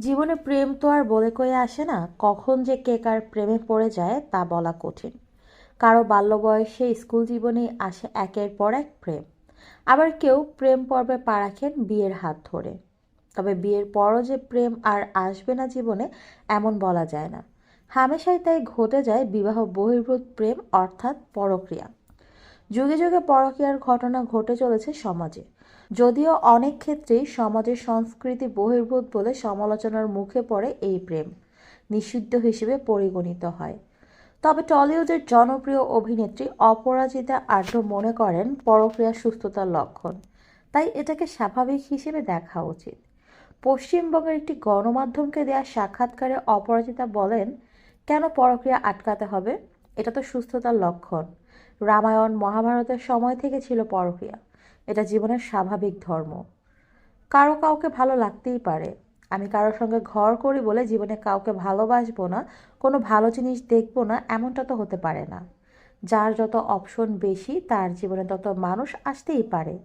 জীবনে প্রেম তো আর বলে কয়ে আসে না, কখন যে কে কার প্রেমে পড়ে যায় তা বলা কঠিন। কারও বাল্য বয়সে স্কুল জীবনে আসে একের পর এক প্রেম। আবার কেউ প্রেম পর্বে পা রাখেন বিয়ের হাত ধরে। তবে বিয়ের পরও যে প্রেম আর আসবে না জীবনে, এমন বলা যায় না। হামেশাই তাই ঘটে যায় বিবাহ বহির্ভূত প্রেম, অর্থাৎ পরক্রিয়া। যুগে যুগে পরকীয়ার ঘটনা ঘটে চলেছে সমাজে। যদিও অনেক ক্ষেত্রেই সমাজের সংস্কৃতি বহির্ভূত বলে সমালোচনার মুখে পড়ে এই প্রেম, নিষিদ্ধ হিসেবে পরিগণিত হয়। তবে টলিউডের জনপ্রিয় অভিনেত্রী অপরাজিতা আঢ্য মনে করেন পরক্রিয়া সুস্থতার লক্ষণ। তাই এটাকে স্বাভাবিক হিসেবে দেখা উচিত। পশ্চিমবঙ্গের একটি গণমাধ্যমকে দেওয়া সাক্ষাৎকারে অপরাজিতা বলেন, কেন পরক্রিয়া আটকাতে হবে? এটা তো সুস্থতার লক্ষণ। রামায়ণ মহাভারতের সময় থেকে ছিল পরক্রিয়া। এটা জীবনের স্বাভাবিক ধর্ম। কারও কাউকে ভালো লাগতেই পারে। আমি কারোর সঙ্গে ঘর করি বলে জীবনে কাউকে ভালোবাসবো না, কোনো ভালো জিনিস দেখব না, এমনটা তো হতে পারে না। যার যত অপশন বেশি, তার জীবনে তত মানুষ আসতেই পারে।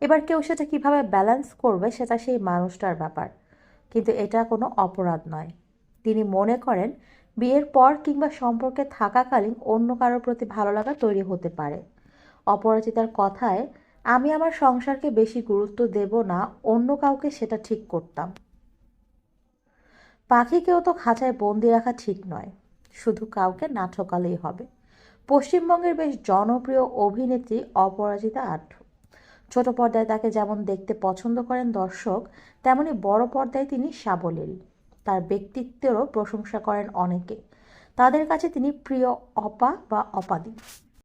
এবার কেউ সেটা কীভাবে ব্যালেন্স করবে, সেটা সেই মানুষটার ব্যাপার। কিন্তু এটা কোনো অপরাধ নয়। তিনি মনে করেন, বিয়ের পর কিংবা সম্পর্কে থাকাকালীন অন্য কারোর প্রতি ভালো লাগা তৈরি হতে পারে। অপরাজিতার কথায়, আমি আমার সংসারকে বেশি গুরুত্ব দেব না, অন্য কাউকে সেটা ঠিক করতাম। পাখিকেও তো খাঁচায় বন্দি রাখা ঠিক নয়, শুধু কাউকে না ঠকালেই হবে। পশ্চিমবঙ্গের বেশ জনপ্রিয় অভিনেত্রী অপরাজিতা আঢ্য ছোট পর্দায় তাকে যেমন দেখতে পছন্দ করেন দর্শক, তেমনি বড় পর্দায় তিনি সাবলীল। তার ব্যক্তিত্বেরও প্রশংসা করেন অনেকে। তাদের কাছে তিনি প্রিয় অপা বা অপাদি।